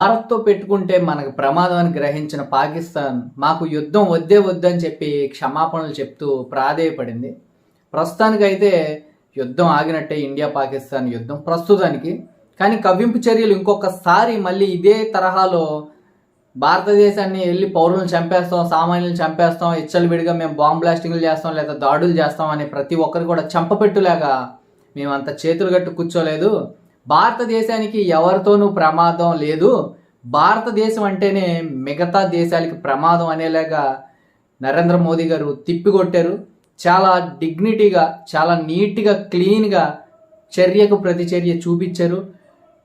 భారత్తో పెట్టుకుంటే మనకు ప్రమాదం అని గ్రహించిన పాకిస్తాన్ మాకు యుద్ధం వద్దే వద్దని చెప్పి క్షమాపణలు చెప్తూ ప్రాధేయపడింది. ప్రస్తుతానికైతే యుద్ధం ఆగినట్టే ఇండియా పాకిస్తాన్ యుద్ధం ప్రస్తుతానికి. కానీ కవ్వింపు చర్యలు ఇంకొకసారి మళ్ళీ ఇదే తరహాలో భారతదేశాన్ని వెళ్ళి పౌరులను చంపేస్తాం సామాన్యులను చంపేస్తాం ఇచ్చలు విడిగా మేము బాంబ్ బ్లాస్టింగ్లు చేస్తాం లేదా దాడులు చేస్తాం అని ప్రతి ఒక్కరు కూడా చంపపెట్టులాగా మేము అంత చేతులు కట్టు కూర్చోలేదు. భారతదేశానికి ఎవరితోనూ ప్రమాదం లేదు. భారతదేశం అంటేనే మిగతా దేశాలకి ప్రమాదం అనేలాగా నరేంద్ర మోదీ గారు తిప్పికొట్టారు. చాలా డిగ్నిటీగా చాలా నీట్గా క్లీన్గా చర్యకు ప్రతిచర్య చూపించారు.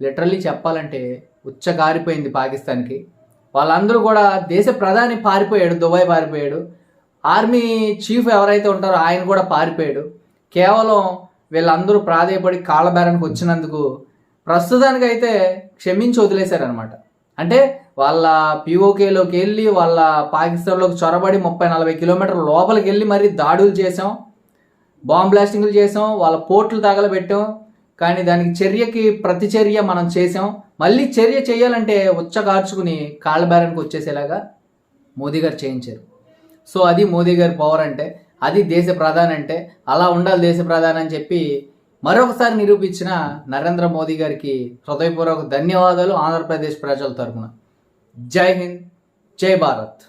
లిటరల్లీ చెప్పాలంటే ఉచ్చగారిపోయింది పాకిస్తాన్కి. వాళ్ళందరూ కూడా దేశ ప్రధాని పారిపోయాడు దుబాయ్ పారిపోయాడు. ఆర్మీ చీఫ్ ఎవరైతే ఉంటారో ఆయన కూడా పారిపోయాడు. కేవలం వీళ్ళందరూ ప్రాధేయపడి కాళ్ళబేరానికి వచ్చినందుకు ప్రస్తుతానికి అయితే క్షమించి వదిలేశారనమాట అంటే వాళ్ళ పిఓకేలోకి వెళ్ళి వాళ్ళ పాకిస్తాన్లోకి చొరబడి ముప్పై నలభై కిలోమీటర్ల లోపలికి వెళ్ళి మరీ దాడులు చేసాం బాంబ్ బ్లాస్టింగ్లు చేసాం వాళ్ళ పోర్ట్లు తగలబెట్టాం కానీ దానికి చర్యకి ప్రతిచర్య మనం చేసాం మళ్ళీ చర్య చేయాలంటే ఉచ్చగార్చుకుని కాళ్ళబేరానికి వచ్చేసేలాగా మోదీ గారు చేయించారు. సో అది మోదీ గారి పవర్ అంటే అది దేశ ప్రధాని అంటే అలా ఉండాలి దేశ ప్రధాని అని చెప్పి మరొకసారి నిరూపించిన నరేంద్ర మోదీ గారికి హృదయపూర్వక ధన్యవాదాలు ఆంధ్రప్రదేశ్ ప్రజల తరఫున జై హింద్ జై భారత్.